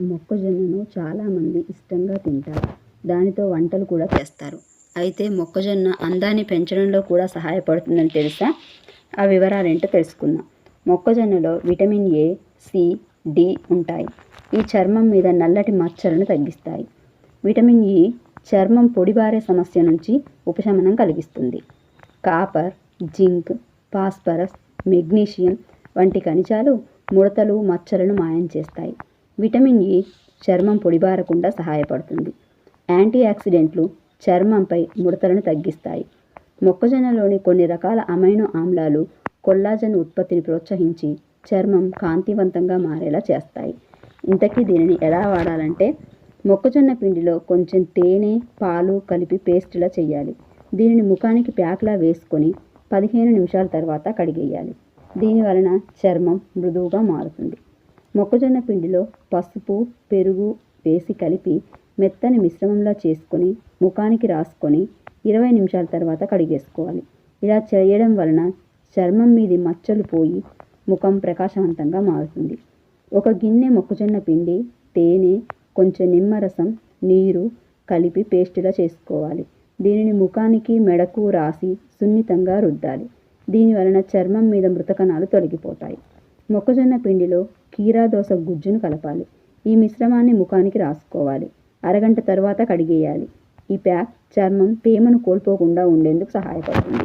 మొక్కజొన్నను చాలామంది ఇష్టంగా తింటారు. దానితో వంటలు కూడా చేస్తారు. అయితే మొక్కజొన్న అందాన్ని పెంచడంలో కూడా సహాయపడుతుందని తెలుసా? ఆ వివరాలు ఏంటో తెలుసుకుందాం. మొక్కజొన్నలో విటమిన్ ఏ సి డి ఉంటాయి. ఈ చర్మం మీద నల్లటి మచ్చలను తగ్గిస్తాయి. విటమిన్ ఈ చర్మం పొడిబారే సమస్య నుంచి ఉపశమనం కలిగిస్తుంది. కాపర్ జింక్ ఫాస్ఫరస్ మెగ్నీషియం వంటి ఖనిజాలు ముడతలు మచ్చలను మాయం చేస్తాయి. విటమిన్ ఏ చర్మం పొడిబారకుండా సహాయపడుతుంది. యాంటీ ఆక్సిడెంట్లు చర్మంపై ముడతలను తగ్గిస్తాయి. మొక్కజొన్నలోని కొన్ని రకాల అమైనో ఆమ్లాలు కొల్లాజన్ ఉత్పత్తిని ప్రోత్సహించి చర్మం కాంతివంతంగా మారేలా చేస్తాయి. ఇంతకీ దీనిని ఎలా వాడాలంటే మొక్కజొన్న పిండిలో కొంచెం తేనె పాలు కలిపి పేస్ట్లా చేయాలి దీనిని ముఖానికి ప్యాక్లా వేసుకొని పదిహేను నిమిషాల తర్వాత కడిగేయాలి. దీని వలన చర్మం మృదువుగా మారుతుంది. మొక్కజొన్న పిండిలో పసుపు పెరుగు వేసి కలిపి మెత్తని మిశ్రమంలా చేసుకొని ముఖానికి రాసుకొని ఇరవై నిమిషాల తర్వాత కడిగేసుకోవాలి. ఇలా చేయడం వలన చర్మం మీది మచ్చలు పోయి ముఖం ప్రకాశవంతంగా మారుతుంది. ఒక గిన్నె మొక్కజొన్న పిండి తేనె కొంచెం నిమ్మరసం నీరు కలిపి పేస్టులా చేసుకోవాలి. దీనిని ముఖానికి మెడకు రాసి సున్నితంగా రుద్దాలి. దీని వలన చర్మం మీద మృతకణాలు తొలగిపోతాయి. మొక్కజొన్న పిండిలో కీరాదోస గుజ్జును కలపాలి. ఈ మిశ్రమాన్ని ముఖానికి రాసుకోవాలి. అరగంట తర్వాత కడిగేయాలి. ఈ ప్యాక్ చర్మం తేమను కోల్పోకుండా ఉండేందుకు సహాయపడుతుంది.